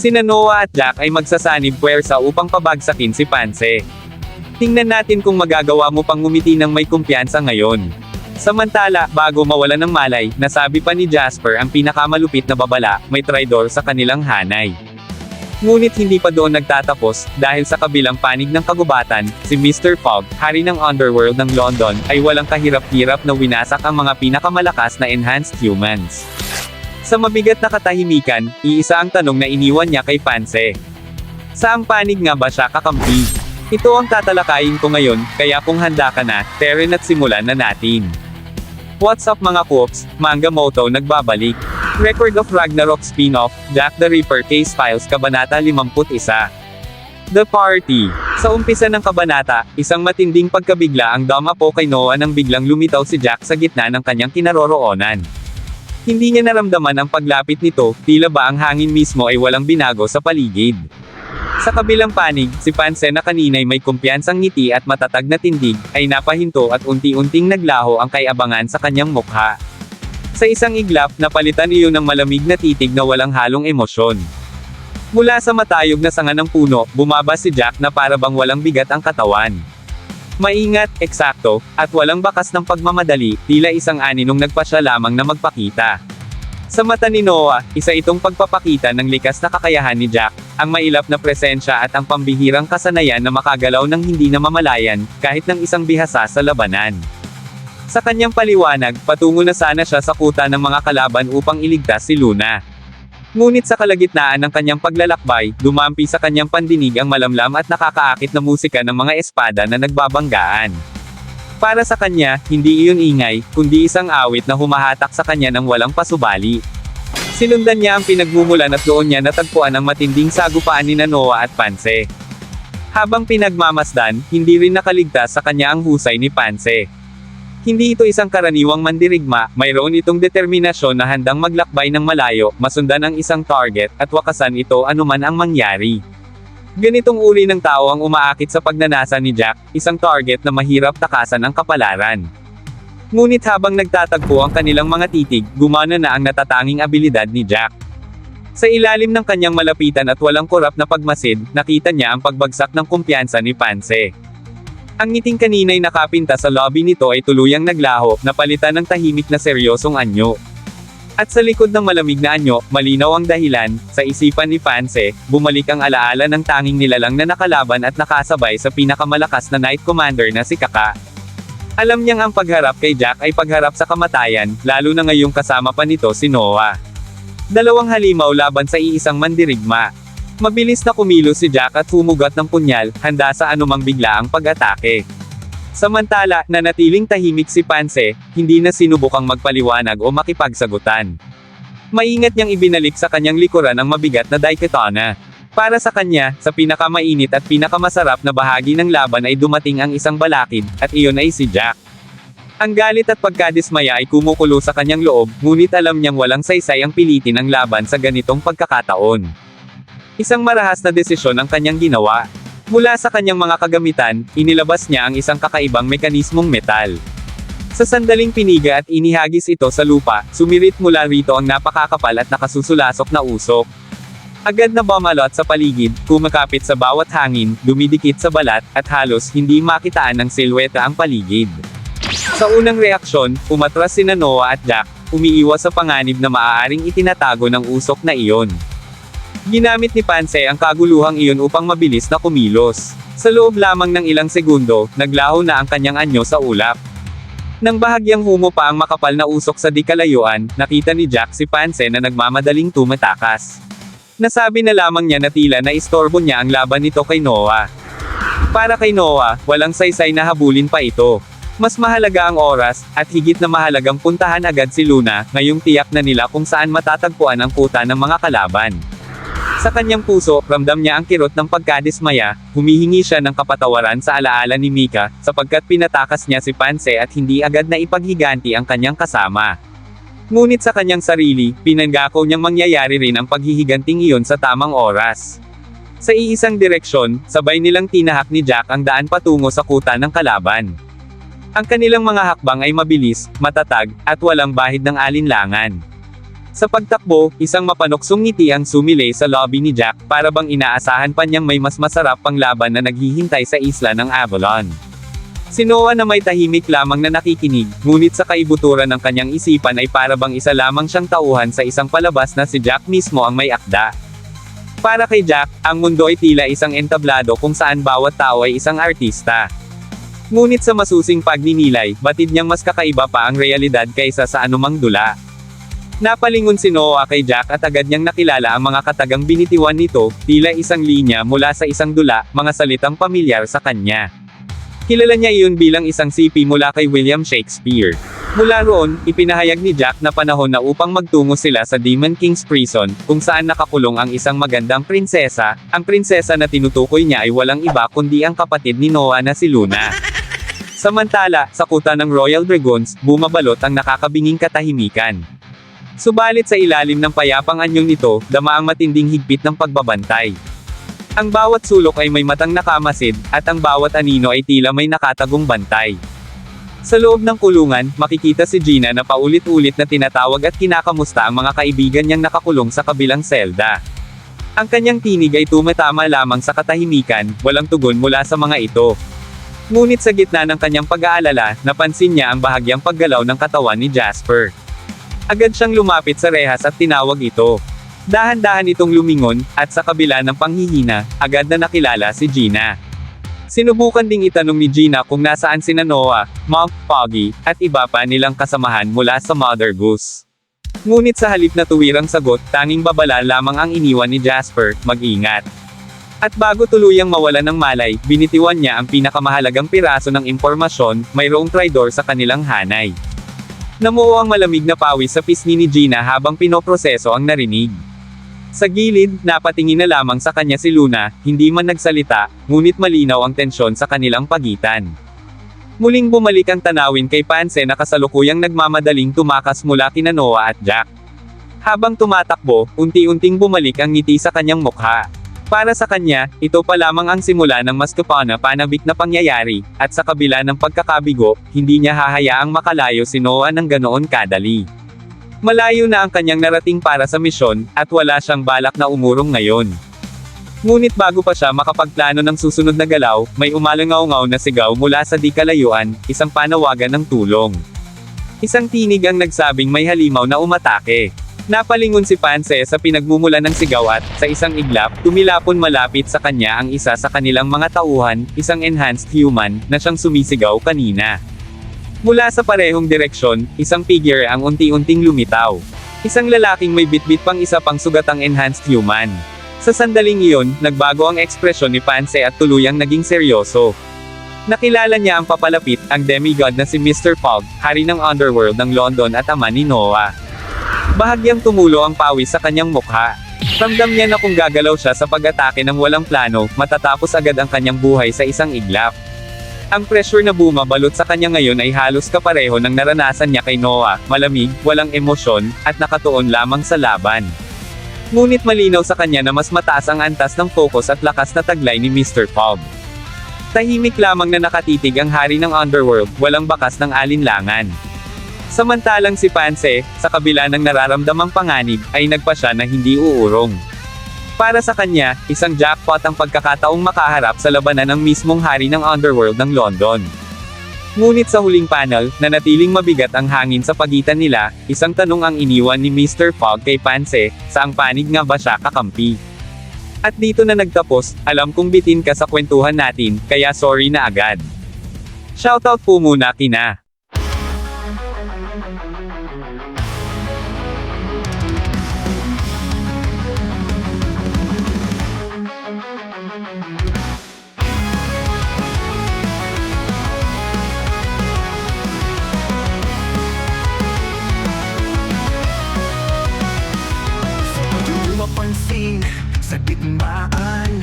Sina Noah at Jack ay magsasanib puwersa upang pabagsakin si Panse. Tingnan natin kung magagawa mo pang ngumiti ng may kumpiyansa ngayon. Samantala, bago mawala ng malay, nasabi pa ni Jasper ang pinakamalupit na babala, may traidor sa kanilang hanay. Ngunit hindi pa doon nagtatapos, dahil sa kabilang panig ng kagubatan, si Mr. Fogg, hari ng underworld ng London, ay walang kahirap-hirap na winasak ang mga pinakamalakas na enhanced humans. Sa mabigat na katahimikan, iisa ang tanong na iniwan niya kay Panse. Saang panig nga ba siya kakampi? Ito ang tatalakayin ko ngayon, kaya kung handa ka na, Teren at simulan na natin. What's up mga Coops, Manga Moto nagbabalik. Record of Ragnarok spin-off, Jack the Ripper Case Files Kabanata 51. The Party. Sa umpisa ng kabanata, isang matinding pagkabigla ang dama po kay Noah nang biglang lumitaw si Jack sa gitna ng kanyang kinaroroonan. Hindi niya naramdaman ang paglapit nito, tila ba ang hangin mismo ay walang binago sa paligid. Sa kabilang panig, si Panse na kaninay may kumpiyansang ngiti at matatag na tindig, ay napahinto at unti-unting naglaho ang kayabangan sa kanyang mukha. Sa isang iglap, napalitan iyon ng malamig na titig na walang halong emosyon. Mula sa matayog na sanga ng puno, bumaba si Jack na para bang walang bigat ang katawan. Maingat, eksakto, at walang bakas ng pagmamadali, tila isang aninong nagpasya lamang na magpakita. Sa mata ni Noah, isa itong pagpapakita ng likas na kakayahan ni Jack, ang mailap na presensya at ang pambihirang kasanayan na makagalaw ng hindi namamalayan, kahit ng isang bihasa sa labanan. Sa kanyang paliwanag, patungo na sana siya sa kuta ng mga kalaban upang iligtas si Luna. Ngunit sa kalagitnaan ng kanyang paglalakbay, dumampi sa kanyang pandinig ang malamlam at nakakaakit na musika ng mga espada na nagbabanggaan. Para sa kanya, hindi iyon ingay, kundi isang awit na humahatak sa kanya ng walang pasubali. Sinundan niya ang pinagmumulan at doon niya natagpuan ang matinding sagupaan ni Noah at Panse. Habang pinagmamasdan, hindi rin nakaligtas sa kanya ang husay ni Panse. Hindi ito isang karaniwang mandirigma, mayroon itong determinasyon na handang maglakbay ng malayo, masundan ang isang target, at wakasan ito anuman ang mangyari. Ganitong uri ng tao ang umaakit sa pagnanasa ni Jack, isang target na mahirap takasan ang kapalaran. Ngunit habang nagtatagpo ang kanilang mga titig, gumana na ang natatanging abilidad ni Jack. Sa ilalim ng kanyang malapitan at walang korap na pagmasid, nakita niya ang pagbagsak ng kumpiyansa ni Panse. Ang ngiting kanina'y nakapinta sa lobby nito ay tuluyang naglaho, napalitan ng tahimik na seryosong anyo. At sa likod ng malamig na anyo, malinaw ang dahilan, sa isipan ni Panse, bumalik ang alaala ng tanging nilalang na nakalaban at nakasabay sa pinakamalakas na Knight Commander na si Kaka. Alam niyang ang pagharap kay Jack ay pagharap sa kamatayan, lalo na ngayong kasama pa nito si Noah. Dalawang halimaw laban sa iisang mandirigma. Mabilis na kumilos si Jack at humugat ng punyal, handa sa anumang biglaang pag-atake. Samantala, nanatiling tahimik si Panse, hindi na sinubukang magpaliwanag o makipagsagutan. Maingat niyang ibinalik sa kanyang likuran ang mabigat na daikatana. Para sa kanya, sa pinakamainit at pinakamasarap na bahagi ng laban ay dumating ang isang balakid, at iyon ay si Jack. Ang galit at pagkadismaya ay kumukulo sa kanyang loob, ngunit alam niyang walang saysay ang pilitin ang laban sa ganitong pagkakataon. Isang marahas na desisyon ang kanyang ginawa. Mula sa kanyang mga kagamitan, inilabas niya ang isang kakaibang mekanismong metal. Sa sandaling piniga at inihagis ito sa lupa, sumirit mula rito ang napakakapal at nakasusulasok na usok. Agad na bumalot sa paligid, kumakapit sa bawat hangin, dumidikit sa balat, at halos hindi makitaan ng silweta ang paligid. Sa unang reaksyon, umatras sina Noah at Jack, umiiwas sa panganib na maaaring itinatago ng usok na iyon. Ginamit ni Panse ang kaguluhang iyon upang mabilis na kumilos. Sa loob lamang ng ilang segundo, naglaho na ang kanyang anyo sa ulap. Nang bahagyang humo pa ang makapal na usok sa di kalayuan, nakita ni Jack si Panse na nagmamadaling tumatakas. Nasabi na lamang niya na tila na istorbo niya ang laban nito kay Noah. Para kay Noah, walang saysay na habulin pa ito. Mas mahalaga ang oras, at higit na mahalagang puntahan agad si Luna, ngayong tiyak na nila kung saan matatagpuan ang kuta ng mga kalaban. Sa kanyang puso, ramdam niya ang kirot ng pagkadismaya, humihingi siya ng kapatawaran sa alaala ni Mika, sapagkat pinatakas niya si Panse at hindi agad na ipaghiganti ang kanyang kasama. Ngunit sa kanyang sarili, pinanggako niyang mangyayari rin ang paghihiganting iyon sa tamang oras. Sa iisang direksyon, sabay nilang tinahak ni Jack ang daan patungo sa kuta ng kalaban. Ang kanilang mga hakbang ay mabilis, matatag, at walang bahid ng alinlangan. Sa pagtakbo, isang mapanuksong ngiti ang sumilay sa lobby ni Jack para bang inaasahan pa niyang may mas masarap pang laban na naghihintay sa isla ng Avalon. Si Noah na may tahimik lamang na nakikinig, ngunit sa kaibuturan ng kanyang isipan ay para bang isa lamang siyang tauhan sa isang palabas na si Jack mismo ang may akda. Para kay Jack, ang mundo ay tila isang entablado kung saan bawat tao ay isang artista. Ngunit sa masusing pagninilay, batid niyang mas kakaiba pa ang realidad kaysa sa anumang dula. Napalingon si Noah kay Jack at agad niyang nakilala ang mga katagang binitiwan nito, tila isang linya mula sa isang dula, mga salitang pamilyar sa kanya. Kilala niya iyon bilang isang sipi mula kay William Shakespeare. Mula roon, ipinahayag ni Jack na panahon na upang magtungo sila sa Demon King's Prison, kung saan nakakulong ang isang magandang prinsesa, ang prinsesa na tinutukoy niya ay walang iba kundi ang kapatid ni Noah na si Luna. Samantala, sa kuta ng Royal Dragoons, bumabalot ang nakakabinging katahimikan. Subalit sa ilalim ng payapang anyong nito, dama ang matinding higpit ng pagbabantay. Ang bawat sulok ay may matang nakamasid, at ang bawat anino ay tila may nakatagong bantay. Sa loob ng kulungan, makikita si Gina na paulit-ulit na tinatawag at kinakamusta ang mga kaibigan niyang nakakulong sa kabilang selda. Ang kanyang tinig ay tumatama lamang sa katahimikan, walang tugon mula sa mga ito. Ngunit sa gitna ng kanyang pag-aalala, napansin niya ang bahagyang paggalaw ng katawan ni Jasper. Agad siyang lumapit sa rehas at tinawag ito. Dahan-dahan itong lumingon, at sa kabila ng panghihina, agad na nakilala si Gina. Sinubukan ding itanong ni Gina kung nasaan sina Noah, Monk, Foggy, at iba pa nilang kasamahan mula sa Mother Goose. Ngunit sa halip na tuwirang sagot, tanging babala lamang ang iniwan ni Jasper, mag-ingat. At bago tuluyang mawala ng malay, binitiwan niya ang pinakamahalagang piraso ng impormasyon, mayroong traidor sa kanilang hanay. Namuo ang malamig na pawis sa pisngi ni Gina habang pinoproseso ang narinig. Sa gilid, napatingin na lamang sa kanya si Luna, hindi man nagsalita, ngunit malinaw ang tensyon sa kanilang pagitan. Muling bumalik ang tanawin kay Panse na kasalukuyang nagmamadaling tumakas mula kina Noah at Jack. Habang tumatakbo, unti-unting bumalik ang ngiti sa kanyang mukha. Para sa kanya, ito pa lamang ang simula ng mas kapana panabik na pangyayari, at sa kabila ng pagkakabigo, hindi niya hahayaang makalayo si Noah ng ganoon kadali. Malayo na ang kanyang narating para sa misyon, at wala siyang balak na umurong ngayon. Ngunit bago pa siya makapagplano ng susunod na galaw, may umalangaw-ngaw na sigaw mula sa di kalayuan, isang panawagan ng tulong. Isang tinig ang nagsabing may halimaw na umatake. Napalingon si Panse sa pinagmumula ng sigaw at, sa isang iglap, tumilapon malapit sa kanya ang isa sa kanilang mga tauhan, isang enhanced human, na siyang sumisigaw kanina. Mula sa parehong direksyon, isang figure ang unti-unting lumitaw. Isang lalaking may bitbit pang isa pang sugatang enhanced human. Sa sandaling iyon, nagbago ang ekspresyon ni Panse at tuluyang naging seryoso. Nakilala niya ang papalapit, ang demigod na si Mr. Fogg, hari ng underworld ng London at ama ni Noah. Bahagyang tumulo ang pawis sa kanyang mukha. Ramdam niya na kung gagalaw siya sa pag-atake ng walang plano, matatapos agad ang kanyang buhay sa isang iglap. Ang pressure na bumabalot sa kanya ngayon ay halos kapareho ng naranasan niya kay Noah, malamig, walang emosyon, at nakatuon lamang sa laban. Ngunit malinaw sa kanya na mas mataas ang antas ng focus at lakas na taglay ni Mr. Fogg. Tahimik lamang na nakatitig ang hari ng underworld, walang bakas ng alinlangan. Samantalang si Panse, sa kabila ng nararamdamang panganib, ay nagpa siya na hindi uurong. Para sa kanya, isang jackpot ang pagkakataong makaharap sa labanan ng mismong hari ng underworld ng London. Ngunit sa huling panel, nanatiling mabigat ang hangin sa pagitan nila, isang tanong ang iniwan ni Mr. Fogg kay Panse, saang panig nga ba siya kakampi? At dito na nagtapos, alam kong bitin ka sa kwentuhan natin, kaya sorry na agad. Shoutout po muna kina. Sa pansin, sa gitnaan